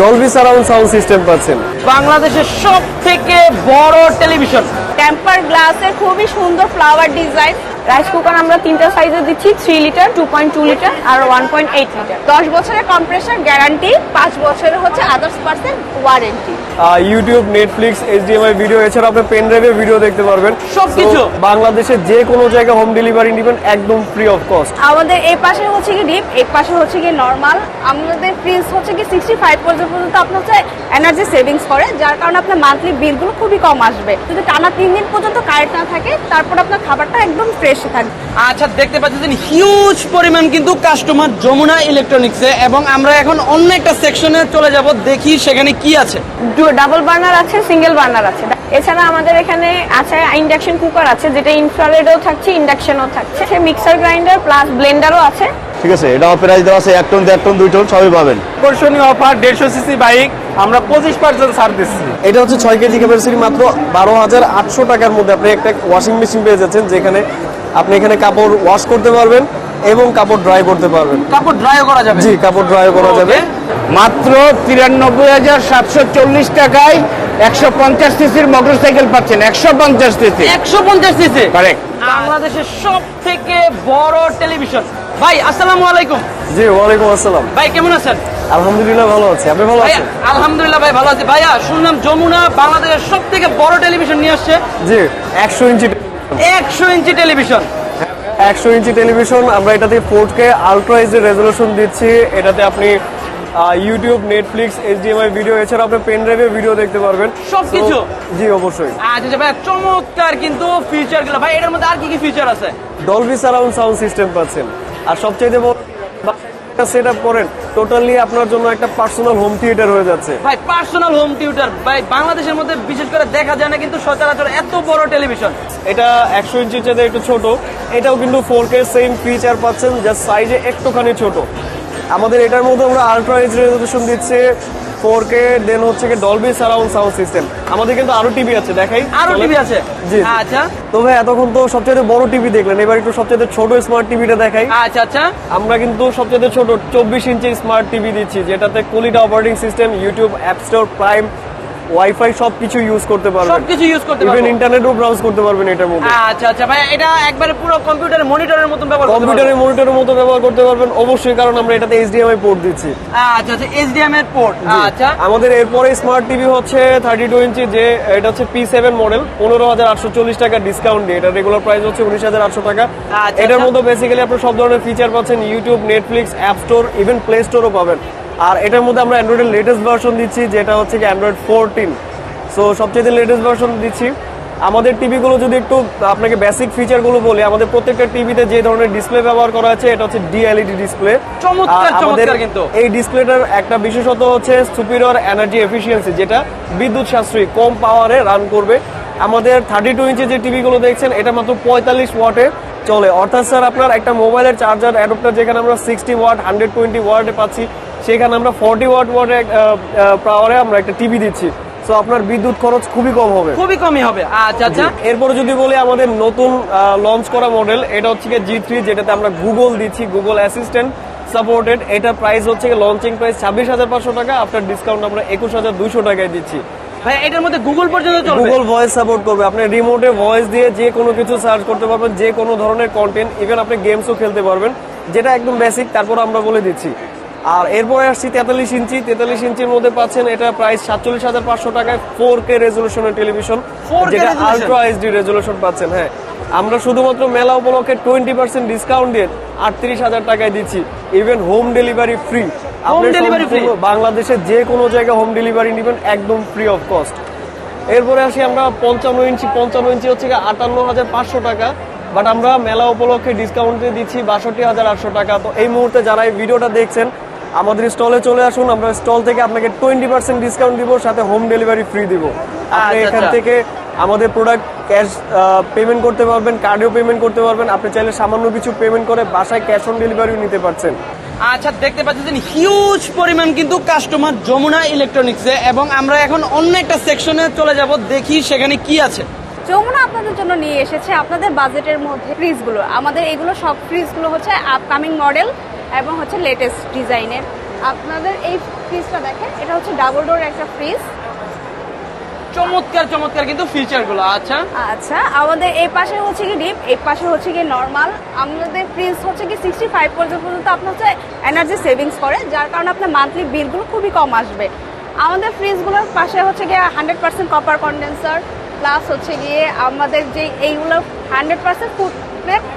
Dolby surround sound system পাচ্ছেন। বাংলাদেশের সব থেকে বড় টেলিভিশন টেম্পার গ্লাসের খুবই সুন্দর ফ্লাওয়ার ডিজাইন রাইস কুকার আমরা তিনটা সাইজে দিচ্ছি three litre two point two litre আর ওয়ান পয়েন্ট এইট লিটার দশ বছরের কম্প্রেসার গ্যারান্টি পাঁচ বছরের হচ্ছে others percent warranty YouTube Netflix HDMI video এছাড়া আপনি পেন ড্রাইভে ভিডিও দেখতে পারবেন। সবকিছু? বাংলাদেশে যে কোনো জায়গায় হোম ডেলিভারি নেবেন একদম ফ্রি অফ কস্ট আমাদের এই পাশে হচ্ছে কি ডিপ এই পাশে হচ্ছে কি নর্মাল আমাদের ফ্রিজ হচ্ছে কি সিক্সটি ফাইভ পর্যন্ত আপনার হচ্ছে এনার্জি সেভিংস করে যার কারণে আপনার মান্থলি বিলগুলো খুবই কম আসবে। যদি টানা তিন দিন পর্যন্ত কারেন্ট না থাকে তারপর আপনার খাবারটা একদম ফ্রেশ থাকবে। আচ্ছা দেখতে পাচ্ছেন হিউজ পরিমাণ কিন্তু কাস্টমার যমুনা ইলেকট্রনিক্সে এবং আমরা এখন অন্য একটা সেকশনে চলে যাব দেখি সেখানে কি আছে। ডাবল বার্নার আছে সিঙ্গেল বার্নার আছে। এছাড়া আমাদের এখানে আছে ইন্ডাকশন কুকার আছে যেটা ইনফ্রারেডও থাকছে ইন্ডাকশনও থাকছে। মিক্সার গ্রাইন্ডার প্লাস ব্লেন্ডারও আছে। ঠিক আছে এটা প্রাইস দেওয়া আছে এক টন দেড় টন দুই টন সবই পাবেন। আকর্ষণীয় অফার দেড়শো সিসি বাইক আমরা পঁচিশ পার্সেন্ট ছাড় দিচ্ছি। এটা হচ্ছে ছয় কেজি ক্যাপাসিটি মাত্র বারো হাজার আটশো টাকার মধ্যে। আপনি একটা ওয়াশিং মেশিন পেয়ে যাচ্ছেন যেখানে আপনি এখানে কাপড় ওয়াশ করতে পারবেন এবং কাপড় ড্রাই করতে পারবেন। কাপড় ড্রাইও করা যাবে? জি কাপড় ড্রাই করা যাবে। মাত্র তিরানব্বই হাজার সাতশো চল্লিশ টাকায় একশো পঞ্চাশ সিসির মোটরসাইকেল পাচ্ছেন। একশো পঞ্চাশ সিসি একশো পঞ্চাশ সিসি. বাংলাদেশের সব থেকে বড় টেলিভিশন ভাই আসসালামু আলাইকুম। জি ওয়ালাইকুম আসসালাম। ভাই কেমন আছেন? আলহামদুলিল্লাহ ভালো আছি। আপনি ভালো ভাইয়া, আছেন? আলহামদুলিল্লাহ ভাই ভালো আছি। ভাইয়া শুনলাম যমুনা বাংলাদেশের সব থেকে বড় টেলিভিশন নিয়ে আসছে। জি একশো ইঞ্চি একশো ইঞ্চি টেলিভিশন। একশো ইঞ্চি টেলিভিশন আমরা এটাতে four K ultra HD resolution দিচ্ছি। এটাতে আপনি ইউটিউব নেটফ্লিক্স এইচডিএমআই ভিডিও এছাড়া আপনি পেন ড্রাইভে ভিডিও দেখতে পারবেন। সবকিছু? জি অবশ্যই। আচ্ছা ভাই চমৎকার কিন্তু ফিচারগুলো ভাই এটার মধ্যে আর কি কি ফিচার আছে? ডলবি সারাউন্ড সাউন্ড সিস্টেম পাচ্ছেন। আর সবচাইতে বড় সেট আপ করেন টোটালি আপনার জন্য একটা পার্সোনাল হোম থিয়েটার হয়ে যাচ্ছে। ভাই পার্সোনাল হোম থিয়েটার ভাই বাংলাদেশের মধ্যে বিশেষ করে দেখা যায় না কিন্তু সচরাচর এত বড় টেলিভিশন এটা একশো ইঞ্চির চাইতে একটু ছোট এটাও কিন্তু ফোর কে সেম ফিচার পাচ্ছেন যার সাইজে একটুখানি ছোট। আমাদের এটার মধ্যে আমরা আলট্রা এইচ রেজলিউশন দিচ্ছে ফোর কে দেন হচ্ছে কি ডলবি সারাউন্ড সাউন্ড সিস্টেম আমাদের কিন্তু আরও টিভি আছে দেখাই। আরও টিভি আছে? জি আচ্ছা। তো ভাই এতক্ষণ তো সবচেয়ে বড় টিভি দেখলেন এবার একটু সবচেয়ে ছোট স্মার্ট টিভিটা দেখাই। আচ্ছা আচ্ছা। আমরা কিন্তু সবচেয়ে ছোট চব্বিশ ইঞ্চি স্মার্ট টিভি দিচ্ছি যেটাতে কুলিটা operating system YouTube app store prime WiFi সবকিছু ইউজ করতে পারবেন। সবকিছু ইউজ করতে ইভেন পারব। ইন্টারনেটও ব্রাউজ করতে পারবেন এটার মধ্যে। আচ্ছা আচ্ছা ভাই এটা একবারে পুরো কম্পিউটার মনিটরের মতন ব্যবহার করতে কম্পিউটারে মনিটরের মতো ব্যবহার করতে পারবেন। অবশ্যই কারণ আমরা এটাতে এইচডিএমআই পোর্ট দিচ্ছি। আচ্ছা আচ্ছা এইচডিএম এর পোর্ট আচ্ছা। আমাদের এরপরে স্মার্ট টিভি হচ্ছে থার্টি টু ইঞ্চি যে এটা হচ্ছে পি সেভেন মডেল পনেরো হাজার আটশো চল্লিশ টাকা ডিসকাউন্ট দিয়ে। এটা রেগুলার প্রাইস হচ্ছে উনিশ হাজার আটশো টাকা। আচ্ছা, এটার আচ্ছা। মধ্যে বেসিক্যালি আপনি সব ধরনের ফিচার পাচ্ছেন YouTube Netflix app store even play স্টোরও পাবেন। আর এটার মধ্যে আমরা অ্যান্ড্রয়েডের লেটেস্ট ভার্সন দিচ্ছি যেটা হচ্ছে কি অ্যান্ড্রয়েড ফোরটিন সো সবচেয়ে লেটেস্ট ভার্সন দিচ্ছি। আমাদের টিভিগুলো যদি একটু আপনাকে বেসিক ফিচারগুলো বলি আমাদের প্রত্যেকটা টিভিতে যে ধরনের ডিসপ্লে ব্যবহার করা আছে এটা হচ্ছে ডিএলইডি ডিসপ্লে চমৎকার, চমৎকার কিন্তু। এই ডিসপ্লেটার একটা বিশেষত হচ্ছে সুপিরিয়র এনার্জি এফিসিয়েন্সি যেটা বিদ্যুৎ সাশ্রয়ী কম পাওয়ারে রান করবে। আমাদের থার্টি টু ইঞ্চি যে টিভিগুলো দেখছেন এটা মাত্র পঁয়তাল্লিশ ওয়াটে চলে। অর্থাৎ স্যার আপনার একটা মোবাইলের চার্জার অ্যাডপ্টার যেখানে আমরা সিক্সটি ওয়াট হান্ড্রেড টোয়েন্টি ওয়াটে পাচ্ছি। সেখানে আমরা ফর্টি ওয়াট ওয়াটে পাওয়ারে আমরা একটা টিভি দিচ্ছি। সো আপনার বিদ্যুৎ খরচ খুবই কম হবে। খুবই কমই হবে। আচ্ছা আচ্ছা। এরপরে যদি বলি আমাদের নতুন লঞ্চ করা মডেল এটা হচ্ছে জি থ্রি যেটাতে আমরা গুগল দিচ্ছি গুগল অ্যাসিস্ট্যান্ট সাপোর্টেড এটা প্রাইস হচ্ছে লঞ্চিং প্রাইস ছাব্বিশ হাজার পাঁচশো টাকা আফটার ডিসকাউন্ট আমরা একুশ হাজার দুইশো টাকায় দিচ্ছি। ভাই এটার মধ্যে গুগল পর্যন্ত চলবে? গুগল ভয়েস সাপোর্ট করবে। আপনি রিমোটে ভয়েস দিয়ে যে কোনো কিছু সার্চ করতে পারবেন যে কোনো ধরনের কন্টেন্ট ইভেন আপনি গেমসও খেলতে পারবেন যেটা একদম বেসিক তারপর আমরা বলে দিচ্ছি। আর এরপরে আসছি তেতাল্লিশ ইঞ্চি। তেতাল্লিশ ইঞ্চির মধ্যে পাচ্ছেন এটা প্রাইস সাতচল্লিশ হাজার পাঁচশো টাকায় ফোর কে রেজলিউশনের টেলিভিশন 4K যেটা? আলট্রা এইচডি রেজলিউশন পাচ্ছেন হ্যাঁ। আমরা শুধুমাত্র মেলা উপলক্ষে টোয়েন্টি পার্সেন্ট ডিসকাউন্ট দিয়ে আটত্রিশ হাজার টাকায় দিচ্ছি। Even home delivery free? বাংলাদেশের যে কোনো জায়গায় হোম ডেলিভারি নেবেন একদম ফ্রি অফ কস্ট এরপরে আসি আমরা পঞ্চান্ন ইঞ্চি। পঞ্চান্ন ইঞ্চি হচ্ছে আটান্ন হাজার পাঁচশো টাকা। বাট আমরা মেলা উপলক্ষে ডিসকাউন্ট দিয়ে দিচ্ছি বাষট্টি হাজার আটশো টাকা। তো এই মুহূর্তে যারা এই ভিডিওটা দেখছেন আমাদের স্টলে চলে আসুন আমরা স্টল থেকে আপনাকে টোয়েন্টি পার্সেন্ট ডিসকাউন্ট দিব সাথে হোম ডেলিভারি ফ্রি দিব। আপনি আচ্ছা, এখান আচ্ছা। থেকে আমাদের প্রোডাক্ট ক্যাশ পেমেন্ট করতে পারবেন কার্ডেও পেমেন্ট করতে পারবেন আপনি চাইলে সামান্য কিছু পেমেন্ট করে বাসায় ক্যাশ অন ডেলিভারিও নিতে পারছেন। আচ্ছা দেখতে পাচ্ছেন হিউজ পরিমাণ কিন্তু কাস্টমার যমুনা ইলেকট্রনিক্সে এবং আমরা এখন অন্য একটা সেকশনে চলে যাব দেখি সেখানে কি আছে। যমুনা আপনাদের জন্য নিয়ে এসেছে আপনাদের বাজেটের মধ্যে ফ্রিজগুলো আমাদের এগুলো সব ফ্রিজগুলো হচ্ছে আপকামিং মডেল এবং হচ্ছে লেটেস্ট ডিজাইনের আপনাদের এই ফ্রিজটা দেখেন এটা হচ্ছে ডাবল ডোর একটা ফ্রিজ চমৎকার চমৎকার কিন্তু ফিচারগুলো আচ্ছা। আচ্ছা আমাদের এই পাশে হচ্ছে কি ডিপ এই পাশে হচ্ছে কি নর্মাল আমাদের ফ্রিজ হচ্ছে কি সিক্সটি ফাইভ পর্যন্ত আপনার হচ্ছে এনার্জি সেভিংস করে যার কারণে আপনার মান্থলি বিলগুলো খুবই কম আসবে। আমাদের ফ্রিজগুলোর পাশে হচ্ছে গিয়ে hundred percent copper condenser plus হচ্ছে গিয়ে আমাদের যে এইগুলো হান্ড্রেড পার্সেন্ট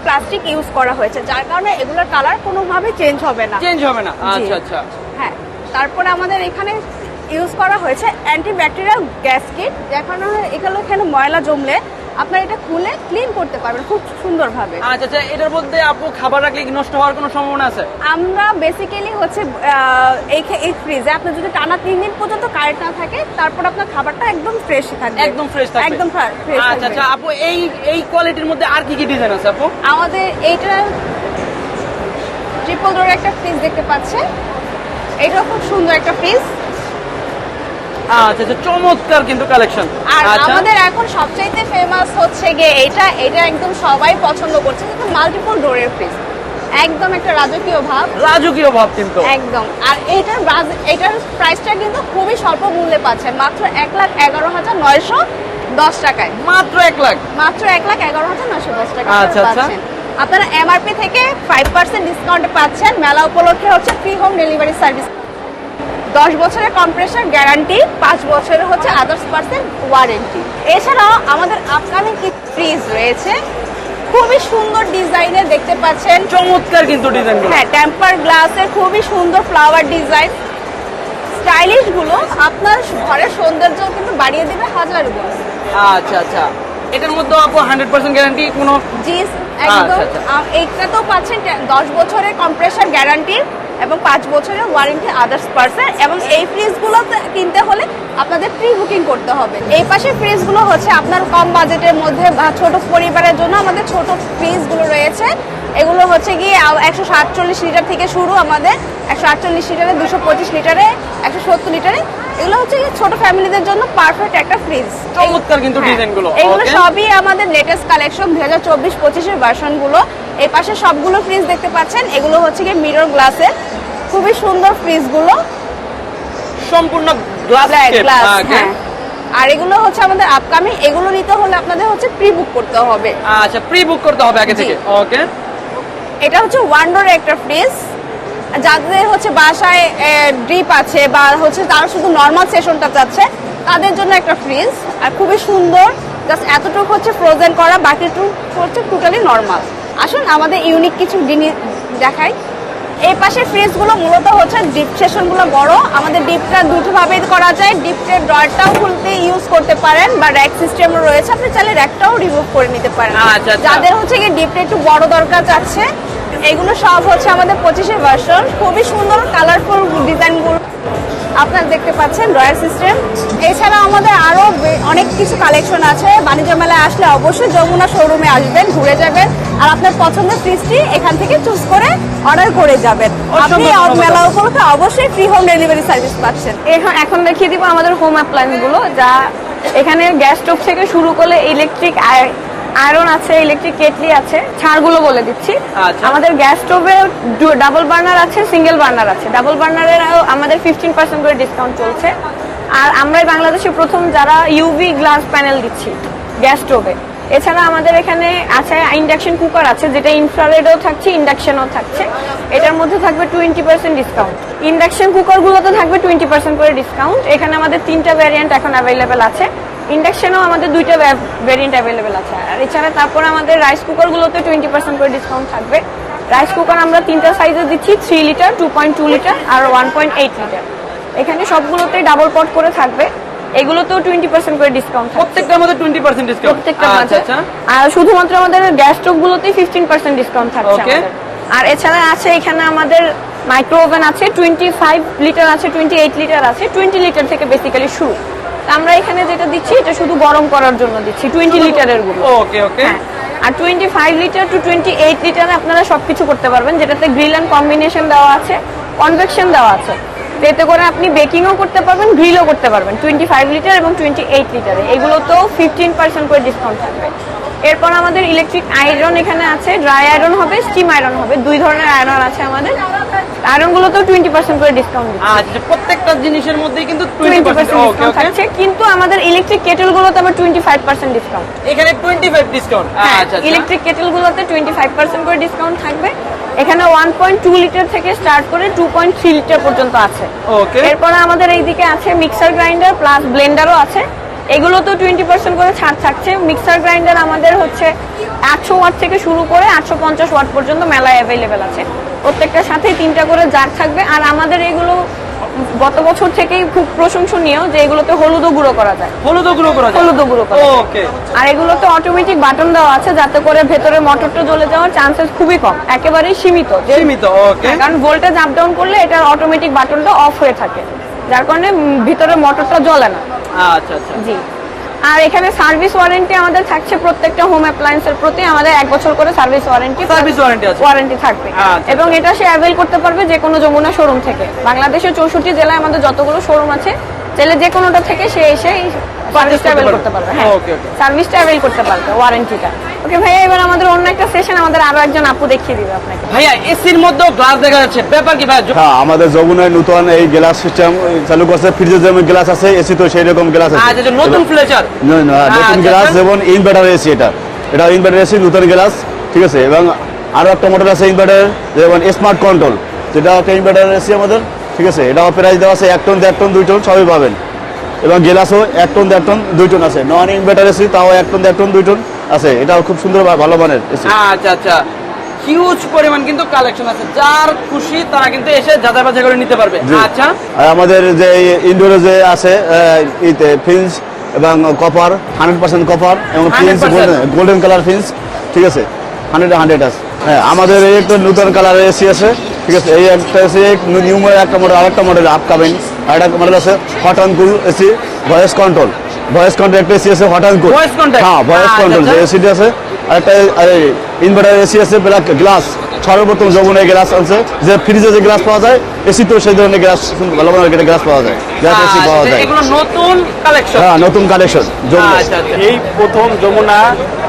প্লাস্টিক ইউজ করা হয়েছে যার কারণে এগুলোর কালার কোনোভাবে চেঞ্জ হবে না। চেঞ্জ হবে না। আচ্ছা আচ্ছা। হ্যাঁ তারপরে আমাদের এখানে ইউজ করা হয়েছে অ্যান্টি ব্যাকটেরিয়াল গ্যাস কিট কারণে এখানে এখানে ময়লা জমলে আপনার এটা খুলে ক্লিন করতে পারবেন খুব সুন্দরভাবে। আচ্ছা আচ্ছা এটার মধ্যে আপু খাবার রাখলে নষ্ট হওয়ার কোনো সম্ভাবনা আছে? আমরা বেসিক্যালি হচ্ছে এই এই ফ্রিজে আপনার যদি টানা তিন দিন পর্যন্ত কারেন্ট না থাকে তারপর আপনার খাবারটা একদম ফ্রেশ থাকবে। একদম ফ্রেশ থাকবে। একদম ফ্রেশ আচ্ছা আচ্ছা আপু এই এই কোয়ালিটির মধ্যে আর কি কি ডিজাইন আছে আপু? আমাদের এইটা ট্রিপল ডোর একটা ফ্রিজ দেখতে পাচ্ছেন। এটাও খুব সুন্দর একটা ফ্রিজ আচ্ছা আচ্ছা চমৎকার কিন্তু কালেকশন আর আচ্ছা। আমাদের এখন সবচাইতে ফেমাস হচ্ছে গিয়ে এটা এটা একদম সবাই পছন্দ করছে কিন্তু মাল্টিপল ডোরের ফ্রিজ একদম একটা রাজকীয় ভাব। রাজকীয় ভাব কিন্তু। একদম। আর এইটার এটার প্রাইসটা কিন্তু খুবই স্বল্প মূল্যে পাচ্ছেন মাত্র এক লাখ এগারো হাজার নয়শো দশ টাকায়। মাত্র এক লাখ। মাত্র এক লাখ এগারো হাজার নয়শো দশ টাকা আচ্ছা, আচ্ছা। আপনারা এমআরপি থেকে ফাইভ পার্সেন্ট ডিসকাউন্ট পাচ্ছেন। মেলা উপলক্ষে হচ্ছে ফ্রি হোম ডেলিভারি সার্ভিস দশ বছরের কম্প্রেসার গ্যারান্টি পাঁচ বছরের হচ্ছে আদার্স পার্সেন্ট ওয়ারেন্টি এছাড়াও আমাদের আপকামিং কি ফ্রিজ রয়েছে। খুবই সুন্দর ডিজাইনের দেখতে পাচ্ছেন। চমৎকার কিন্তু ডিজাইন হ্যাঁ টেম্পার গ্লাসের খুবই সুন্দর ফ্লাওয়ার ডিজাইন স্টাইলিশগুলো আপনার ঘরের সৌন্দর্য কিন্তু বাড়িয়ে দেবে হাজার গুণ। আচ্ছা আচ্ছা। এটার মধ্যে আপু হান্ড্রেড পার্সেন্ট গ্যারান্টি কোনো জি একদম। আচ্ছা, আচ্ছা। এইটা তো পাচ্ছেন টে- দশ বছরের কম্প্রেসার গ্যারান্টি এবং পাঁচ বছরের ওয়ারেন্টি আদার্স পার্সেন এবং এই ফ্রিজগুলো কিনতে হলে আপনাদের প্রি বুকিং করতে হবে। এই পাশে ফ্রিজগুলো হচ্ছে আপনার কম বাজেটের মধ্যে বা ছোট পরিবারের জন্য আমাদের ছোট ফ্রিজগুলো রয়েছে। এগুলো হচ্ছে গিয়ে একশো সাতচল্লিশ লিটার থেকে শুরু আমাদের একশো আটচল্লিশ লিটারে দুশো পঁচিশ লিটারে একশো সত্তর লিটারে এগুলো হচ্ছে গিয়ে ছোট ফ্যামিলিদের জন্য পারফেক্ট একটা ফ্রিজ চমৎকার কিন্তু ডিজাইনগুলো, এগুলো সবই আমাদের লেটেস্ট কালেকশন দুই হাজার চব্বিশ পঁচিশের ভার্সনগুলো এই পাশে সবগুলো ফ্রিজ দেখতে পাচ্ছেন। এগুলো হচ্ছে গিয়ে মিরর গ্লাসের খুবই সুন্দর ফ্রিজগুলো সম্পূর্ণ গ্লাস গ্লাস হ্যাঁ আর এগুলো হচ্ছে আমাদের আপকামিং এগুলো নিতে হলে আপনাদের হচ্ছে প্রি বুক করতে হবে। আচ্ছা প্রি বুক করতে হবে আগে থেকে ওকে এটা হচ্ছে ওয়ান্ডোর একটা ফ্রিজ যাদের হচ্ছে বাসায় ড্রিপ আছে বা হচ্ছে তারা শুধু নর্মাল সেশনটা চাচ্ছে তাদের জন্য একটা ফ্রিজ আর খুবই সুন্দর। জাস্ট এতটুকু হচ্ছে ফ্রোজেন করা বাকিটুকু হচ্ছে টোটালি নর্মাল আসুন আমাদের ইউনিক কিছু জিনিস দেখাই। এই পাশে ফ্রিজগুলো মূলত হচ্ছে ডিপ সেশনগুলো বড়। আমাদের ডিপটা দুটোভাবে করা যায়। ডিপের ড্রয়ারটাও খুলতে ইউজ করতে পারেন বা র্যাক সিস্টেমও রয়েছে। আপনি চাইলে র্যাকটাও রিমুভ করে নিতে পারেন। আচ্ছা, আচ্ছা। যাদের হচ্ছে কি ডিপটা একটু বড় দরকার চাচ্ছে এগুলো সব হচ্ছে আমাদের পঁচিশে ভার্সন খুবই সুন্দর কালারফুল ডিজাইনগুলো আপনারা দেখতে পাচ্ছেন রয়্যাল সিস্টেম। এছাড়া আমাদের আরও অনেক কিছু কালেকশন আছে। বাণিজ্য মেলায় আসলে অবশ্যই যমুনা শোরুমে আসবেন ঘুরে যাবেন। আর আপনার পছন্দের ফ্রিজটি এখান থেকে চুজ করে অর্ডার করে যাবেন। আপনি। মেলা উপলক্ষে অবশ্যই ফ্রি হোম ডেলিভারি সার্ভিস পাচ্ছেন। এখন এখন দেখিয়ে দিব আমাদের হোম অ্যাপ্লায়েন্সগুলো যা এখানে গ্যাস স্টোভ থেকে শুরু করলে ইলেকট্রিক আয়রন আছে ইলেকট্রিক কেটলি আছে ছাড়গুলো বলে দিচ্ছি। আচ্ছা। আমাদের গ্যাস স্টোভে ডাবল বার্নার আছে সিঙ্গেল বার্নার আছে। ডাবল বার্নারের আমাদের ফিফটিন পার্সেন্ট করে ডিসকাউন্ট চলছে। আর আমরাই বাংলাদেশে প্রথম যারা ইউভি গ্লাস প্যানেল দিচ্ছি গ্যাস স্টোভে এছাড়া আমাদের এখানে আছে ইন্ডাকশন কুকার আছে যেটা ইনফ্রারেডও থাকছে ইন্ডাকশনও থাকছে। এটার মধ্যে থাকবে টোয়েন্টি পার্সেন্ট ডিসকাউন্ট ইন্ডাকশন কুকারগুলোতে থাকবে টোয়েন্টি পার্সেন্ট করে ডিসকাউন্ট এখানে আমাদের তিনটা ভ্যারিয়েন্ট এখন অ্যাভেলেবেল আছে। ইন্ডাকশনও আমাদের দুইটা ভ্যারিয়েন্ট অ্যাভেলেবেল আছে। আর এছাড়া তারপর আমাদের রাইস কুকারগুলোতে টোয়েন্টি পার্সেন্ট করে ডিসকাউন্ট থাকবে। রাইস কুকার আমরা তিনটা সাইজে দিচ্ছি three litre two point two litre আর ওয়ান পয়েন্ট এইট লিটার এখানে সবগুলোতে ডাবল পট করে থাকবে। এগুলোতেও টোয়েন্টি পার্সেন্ট করে ডিসকাউন্ট থাকবে। প্রত্যেকটার মধ্যে টোয়েন্টি পার্সেন্ট ডিসকাউন্ট প্রত্যেকটা আচ্ছা আর শুধুমাত্র আমাদের গ্যাস স্টোভ গুলোতে ফিফটিন পার্সেন্ট ডিসকাউন্ট থাকছে আর এছাড়া আছে এখানে আমাদের মাইক্রো ওভেন আছে টোয়েন্টি ফাইভ লিটার আছে টোয়েন্টি এইট লিটার আছে টোয়েন্টি লিটার থেকে বেসিক্যালি শুরু। আমরা এখানে যেটা দিচ্ছি এটা শুধু গরম করার জন্য দিচ্ছি টোয়েন্টি লিটারেরগুলো ওকে ওকে আর twenty five litre two twenty eight লিটারে আপনারা সবকিছু করতে পারবেন যেটাতে গ্রিল অ্যান্ড কম্বিনেশন দেওয়া আছে কনভেকশন দেওয়া আছে। এতে করে আপনি বেকিংও করতে পারবেন গ্রিলও করতে পারবেন টোয়েন্টি ফাইভ লিটার এবং টোয়েন্টি এইট লিটারে তো ফিফটিন পার্সেন্ট করে ডিসকাউন্ট থাকবে। এরপর আমাদের ইলেকট্রিক আয়রন এখানে আছে ড্রাই আয়রন হবে স্টিম আয়রন হবে দুই ধরনের আয়রন আছে আমাদের। আয়রন গুলোতেও টোয়েন্টি পার্সেন্ট করে ডিসকাউন্ট আচ্ছা প্রত্যেকটা জিনিসের মধ্যে কিন্তু টোয়েন্টি ডিসকাউন্ট থাকছে কিন্তু আমাদের ইলেকট্রিক কেটেল গুলোতে আবার টোয়েন্টি ফাইভ পার্সেন্ট ডিসকাউন্ট এখানে টোয়েন্টি ফাইভ ডিসকাউন্ট হ্যাঁ আচ্ছা। ইলেকট্রিক কেটেল গুলোতে টোয়েন্টি ফাইভ পার্সেন্ট করে ডিসকাউন্ট থাকবে। এখানে ওয়ান পয়েন্ট টু লিটার থেকে স্টার্ট করে টু পয়েন্ট থ্রি লিটার পর্যন্ত আছে। এরপরে আমাদের এইদিকে আছে মিক্সার গ্রাইন্ডার প্লাস ব্লেন্ডারও আছে। এগুলো তো টোয়েন্টি পার্সেন্ট করে ছাড় থাকছে। মিক্সার গ্রাইন্ডার আমাদের হচ্ছে আটশো ওয়াট থেকে শুরু করে আটশো পঞ্চাশ ওয়াট পর্যন্ত মেলায় অ্যাভেলেবেল আছে। প্রত্যেকটার সাথেই তিনটা করে জার থাকবে। আর আমাদের এগুলো গত বছর থেকেই খুব প্রশংসনীয় যে এগুলোতে হলুদও গুঁড়ো করা যায়। হলুদ গুঁড়ো করা যায়? হলুদও গুঁড়ো করা ওকে আর এগুলোতে অটোমেটিক বাটন দেওয়া আছে যাতে করে ভেতরে মোটরটা জ্বলে যাওয়ার চান্সেস খুবই কম। একেবারেই সীমিত। সীমিত ওকে হ্যাঁ, কারণ ভোল্টেজ আপ ডাউন করলে এটার অটোমেটিক বাটনটা অফ হয়ে থাকে। যার কারণে ভিতরে মোটরটা জ্বলে না। আচ্ছা আচ্ছা। জি। আর এখানে সার্ভিস ওয়ারেন্টি আমাদের থাকছে প্রত্যেকটা হোম অ্যাপ্লায়েন্সের প্রতি। আমাদের এক বছর করে সার্ভিস ওয়ারেন্টি সার্ভিস ওয়ারেন্টি আছে? ওয়ারেন্টি থাকবে। আচ্ছা, এবং এটা সে অ্যাভেল করতে পারবে যে কোনো যমুনা শোরুম থেকে। বাংলাদেশের চৌষট্টি জেলায় আমাদের যতগুলো শোরুম আছে চাইলে যে কোনোটা থেকে সে এসে সার্ভিসটা অ্যাভেল করতে পারবে হ্যাঁ। Okay, okay. সার্ভিসটা অ্যাভেল করতে পারবে ওয়ারেন্টিটা ওকে ভাইয়া এবার আমাদের অন্য একটা সেশন আমাদের আরও একজন আপু দেখিয়ে দিবে আপনাকে। ভাইয়া এসির মধ্যেও গ্লাস দেখা যাচ্ছে। ব্যাপার কি ভাইয়া হ্যাঁ আমাদের যমুনায় নতুন এই গ্লাস সিস্টেম চালু করছে ফ্রিজে যেমন গ্লাস আছে এসি তো সেই রকম গ্লাস আছে। আচ্ছা আচ্ছা, নতুন ফ্লেচার ন- ন- নতুন আচ্ছা, গ্লাস। যেমন ইনভার্টার এসি এটা। এটা ইনভার্টার এসি নতুন গ্লাস ঠিক আছে? এবং আরও একটা মডেল আছে ইনভার্টার যেমন স্মার্ট কন্ট্রোল যেটা একটা ইনভার্টার এসি আমাদের ঠিক আছে? এটাও প্রাইস দেওয়া আছে এক টন দেড় টন দুই টন সবই পাবেন। এবং গ্লাসও এক টন দেড় টন দুই টন আছে। নন ইনভার্টার এসি তাও এক টন দেড় টন দুই টন আছে। এটাও খুব সুন্দর ভালো মানের এসি। আচ্ছা আচ্ছা। হিউজ পরিমাণ কিন্তু কালেকশন আছে। যার খুশি তারা কিন্তু এসে যাচাই বাছাই করে নিতে পারবে। আচ্ছা। আর আমাদের যে ইনডোরে যে আছে ইতে ফিন্স এবং কপার হান্ড্রেড পার্সেন্ট কপার এবং ফিন্স গোল্ডেন কালার ফিন্স ঠিক আছে। হান্ড্রেড হান্ড্রেড আছে। হ্যাঁ আমাদের একটা নতুন কালারের এসি আছে। ঠিক আছে এই একটা এসি নিউ মডেল একটা মডেল আরেকটা মডেল আপকামিং আর একটা মডেল আছে hot and cool AC voice control voice control একটা এসি আছে hot and cool voice control হ্যাঁ ভয়েস কন্ট্রোল যে। এসিটি আছে আরেকটা ইনভার্টার এসি আছে ব্ল্যাক গ্লাস সর্বপ্রথম যমুনায় গ্লাস আছে যে ফ্রিজে যে গ্লাস পাওয়া যায় এসি তো সেই ধরনের গ্লাস ভালো মানের গ্লাস পাওয়া যায়। গ্লাস এসি আচ্ছা, পাওয়া আচ্ছা, যায়। এগুলো নতুন কালেকশন হ্যাঁ নতুন কালেকশন যমুনা আচ্ছা এই প্রথম যমুনা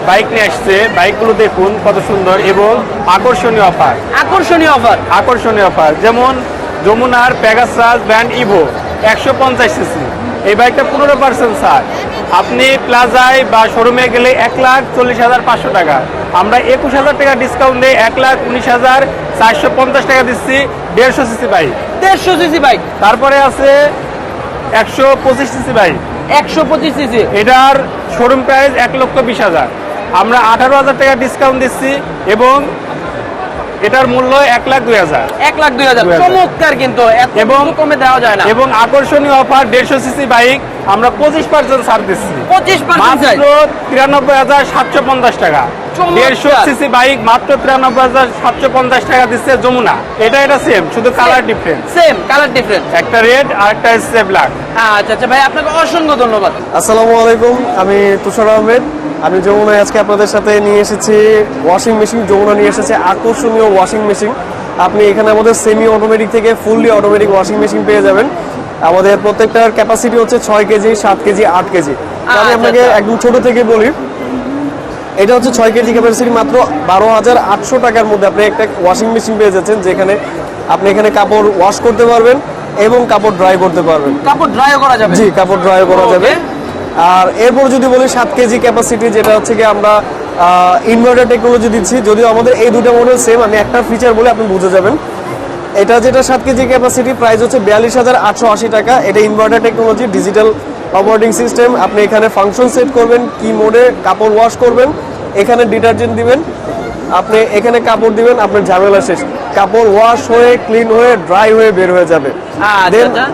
বাইক নিয়ে আসছে। বাইকগুলো দেখুন কত সুন্দর এবং আকর্ষণীয় অফার। আকর্ষণীয় অফার। আকর্ষণীয় অফার। যেমন যমুনার প্যাগাসাস ব্র্যান্ড ইভো একশো পঞ্চাশ সিসি এই বাইকটা পনেরো পার্সেন্ট ছাড়। আপনি প্লাজায় বা শোরুমে গেলে এক লাখ চল্লিশ হাজার পাঁচশো টাকা। আমরা একুশ হাজার টাকা ডিসকাউন্ট দিয়ে এক লাখ উনিশ হাজার চারশো পঞ্চাশ টাকা দিচ্ছি দেড়শো সিসি বাইক। দেড়শো সিসি বাইক। তারপরে আছে একশো পঁচিশ সিসি বাইক। একশো পঁচিশ সিসি। এটার শোরুম প্রাইস এক লক্ষ বিশ হাজার। আমরা আঠারো হাজার টাকা ডিসকাউন্ট দিচ্ছি এবং এটার মূল্য এক লাখ দুই হাজার। এক লাখ দুই হাজার। চমৎকার কিন্তু এবং- কমে দেওয়া যায় না। এবং আকর্ষণীয় অফার দেড়শো সিসি বাইক আমরা পঁচিশ পার্সেন্ট ছাড় দিচ্ছি। পঁচিশ পার্সেন্ট তিরানব্বই হাজার সাতশো পঞ্চাশ টাকা। দেড়শো সিসি বাইক মাত্র তিরানব্বই হাজার সাতশো পঞ্চাশ টাকা দিচ্ছে যমুনা। এটা এটা সেম শুধু colour difference same colour different একটা রেড আর একটা হচ্ছে ব্ল্যাক আচ্ছা আচ্ছা ভাই আপনাকে অসংখ্য ধন্যবাদ। আসসালামু আলাইকুম আমি তুষার আহমেদ। আমি যমুনায় আজকে আপনাদের সাথে নিয়ে এসেছি ওয়াশিং মেশিন যমুনা নিয়ে এসেছে আকর্ষণীয় ওয়াশিং মেশিন আপনি এখানে আমাদের সেমি অটোমেটিক থেকে ফুললি অটোমেটিক ওয়াশিং মেশিন পেয়ে যাবেন। আমাদের প্রত্যেকটার ক্যাপাসিটি হচ্ছে ছয় কেজি সাত কেজি আট কেজি। আমি আচ্ছা, আপনাকে আচ্ছা। একদম ছোট থেকে বলি এটা হচ্ছে ছয় কেজি ক্যাপাসিটি মাত্র বারো হাজার আটশো টাকার মধ্যে আপনি একটা ওয়াশিং মেশিন পেয়ে যাচ্ছেন যেখানে আপনি এখানে কাপড় ওয়াশ করতে পারবেন এবং কাপড় ড্রাই করতে পারবেন। কাপড় ড্রাইও করা যাবে? জি কাপড় ড্রাই করা যাবে। আর এরপর যদি বলি সাত কেজি ক্যাপাসিটি যেটা হচ্ছে কি আমরা ইনভার্টার টেকনোলজি দিচ্ছি যদিও আমাদের এই দুটো মডেল সেম আমি একটা ফিচার বলে আপনি বুঝে যাবেন। এটা যেটা সাত কেজি ক্যাপাসিটি প্রাইস হচ্ছে বিয়াল্লিশ হাজার আটশো আশি টাকা। এটা inverter technology digital operating system আপনি এখানে ফাংশন সেট করবেন কি মোডে কাপড় ওয়াশ করবেন এখানে ডিটারজেন্ট দিবেন আপনি এখানে কাপড় দিবেন আপনার ঝামেলা শেষ। কাপড় ওয়াশ হয়ে ক্লিন হয়ে ড্রাই হয়ে বের হয়ে যাবে। আচ্ছা।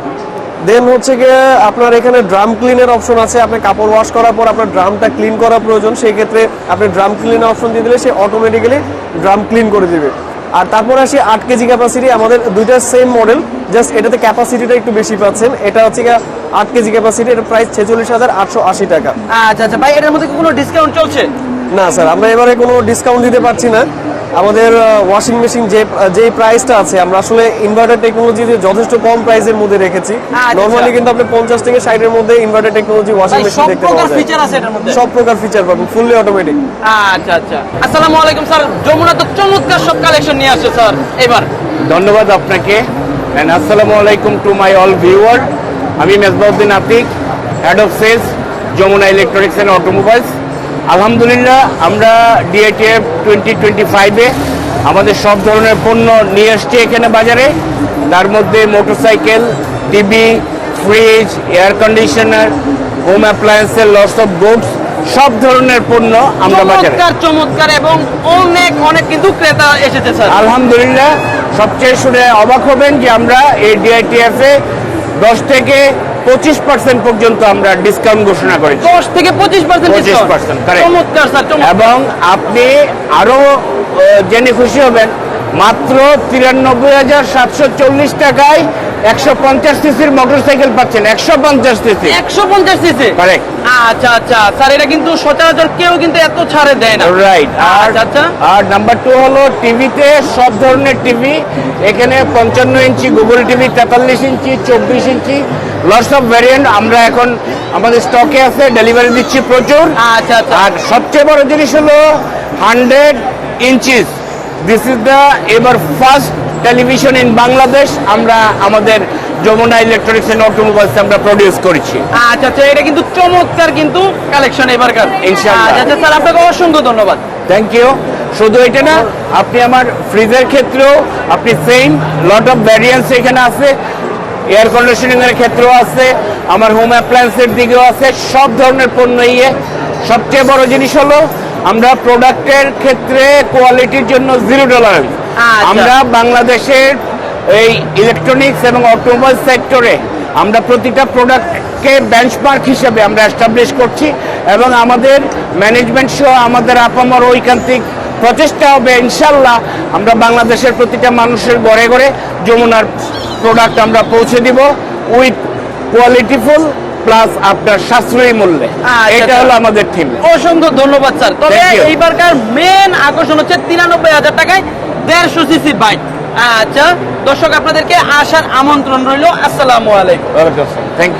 দেন হচ্ছে গিয়ে আপনার এখানে ড্রাম ক্লিনের অপশন আছে। আপনি কাপড় ওয়াশ করার পর আপনার ড্রামটা ক্লিন করা প্রয়োজন। সেই ক্ষেত্রে আপনি ড্রাম ক্লিনের অপশন দিয়ে দিলে সে অটোমেটিক্যালি ড্রাম ক্লিন করে দেবে। আর তারপর আসি আট কেজি ক্যাপাসিটি আমাদের দুইটা সেম মডেল জাস্ট এটাতে ক্যাপাসিটিটা একটু বেশি পাচ্ছেন। এটা হচ্ছে গিয়ে আট কেজি ক্যাপাসিটি এটা প্রাইস ছেচল্লিশ হাজার আটশো আশি টাকা। আচ্ছা আচ্ছা। ভাই এটার মধ্যে কি কোনো ডিসকাউন্ট চলছে? না স্যার আমরা এবারে কোনো ডিসকাউন্ট দিতে পারছি না। আমাদের ওয়াশিং মেশিন যে যে প্রাইসটা আছে আমরা আসলে ইনভার্টার টেকনোলজি দিয়ে যথেষ্ট কম প্রাইসের মধ্যে রেখেছি। আচ্ছা। নর্মালি কিন্তু আপনি পঞ্চাশ থেকে ষাটের মধ্যে ইনভার্টার টেকনোলজি ওয়াশিং মেশিন সব দেখতে প্রকার পাওয়া যায়। ফিচার আছে এটার মধ্যে? সব প্রকার ফিচার পাবেন ফুললি অটোমেটিক আচ্ছা আচ্ছা। আসসালামু আলাইকুম স্যার। যমুনা তো চমৎকার সব কালেকশন নিয়ে আসছে স্যার। এবার। ধন্যবাদ আপনাকে। অ্যান্ড আসসালামু আলাইকুম টু মাই অল ভিউয়ার আমি Mezbauddin Atik head of sales Jamuna electronics and automobiles আলহামদুলিল্লাহ আমরা ডিএটিএফ টোয়েন্টি টোয়েন্টি ফাইভে আমাদের সব ধরনের পণ্য নিয়ে এসছি এখানে বাজারে। তার মধ্যে motorcycle TV fridge air conditioner home অ্যাপ্লায়েন্সের loss of goods সব ধরনের পণ্য আমরা বাজারে। চমৎকার এবং অনেক অনেক কিন্তু ক্রেতা এসেছে স্যার। আলহামদুলিল্লাহ সবচেয়ে শুনে অবাক হবেন যে আমরা এই ডিআইটিএফ এ দশ থেকে পঁচিশ পার্সেন্ট পর্যন্ত আমরা ডিসকাউন্ট ঘোষণা করেছি। দশ থেকে পঁচিশ পার্সেন্ট 25% correct. চমৎকার স্যার চমৎকার। এবং আপনি আরও জেনে খুশি হবেন মাত্র তিরানব্বই হাজার সাতশো চল্লিশ টাকায় একশো পঞ্চাশ সিসির মোটরসাইকেল পাচ্ছেন। একশো পঞ্চাশ সিসি একশো পঞ্চাশ সিসি. আচ্ছা আচ্ছা। স্যার এটা কিন্তু সচরাচর কেউ কিন্তু এত ছাড়ে দেয় না। রাইট আর আচ্ছা আচ্ছা। আর নাম্বার টু হলো টিভিতে সব ধরনের টিভি এখানে পঞ্চান্ন ইঞ্চি গুগল টিভি তেতাল্লিশ ইঞ্চি চব্বিশ ইঞ্চি লটস অফ ভ্যারিয়েন্ট আমরা এখন আমাদের স্টকে আছে ডেলিভারি দিচ্ছি প্রচুর। আচ্ছা আচ্ছা। আর সবচেয়ে বড় জিনিস হলো hundred inches this is the ever first television in Bangladesh আমরা আমাদের যমুনা ইলেকট্রনিক্স এন্ড অটোমোবাইলস আমরা প্রডিউস করেছি। আচ্ছা আচ্ছা এটা কিন্তু চমৎকার কিন্তু কালেকশন এবার এবারকার ইনশাআল্লাহ। আচ্ছা আচ্ছা স্যার আপনাকে অসংখ্য ধন্যবাদ। থ্যাংক ইউ শুধু এটা না আপনি আমার ফ্রিজের ক্ষেত্রেও আপনি সেম লট অফ ভ্যারিয়েন্স এখানে আছে। এয়ার কন্ডিশনিং এর ক্ষেত্রেও আছে আমার হোম অ্যাপ্লায়েন্সের দিকেও আছে সব ধরনের পণ্য ইয়ে। সবচেয়ে বড় জিনিস হলো আমরা প্রোডাক্টের ক্ষেত্রে কোয়ালিটির জন্য জিরো ডলার আচ্ছা। আমরা বাংলাদেশের এই ইলেকট্রনিক্স এবং অটোমোবাইল সেক্টরে আমরা প্রতিটা প্রোডাক্টকে বেঞ্চমার্ক হিসেবে আমরা এস্টাবলিশ করছি এবং আমাদের ম্যানেজমেন্ট সহ আমাদের আপামর ঐকান্তিক প্রচেষ্টা হবে ইনশাল্লাহ। আমরা বাংলাদেশের প্রতিটা মানুষের ঘরে ঘরে যমুনার প্রোডাক্ট আমরা পৌঁছে দিব উইথ কোয়ালিটিফুল প্লাস আপনার সাশ্রয়ী মূল্যে। আচ্ছা, এটা আচ্ছা। হলো আমাদের থিম অসংখ্য ধন্যবাদ স্যার। তবে এইবারকার মেন আকর্ষণ হচ্ছে তিরানব্বই হাজার টাকায় দেড়শো সিসি বাইক আচ্ছা দর্শক আপনাদেরকে আসার আমন্ত্রণ রইল। আসসালামু আলাইকুম। Thank you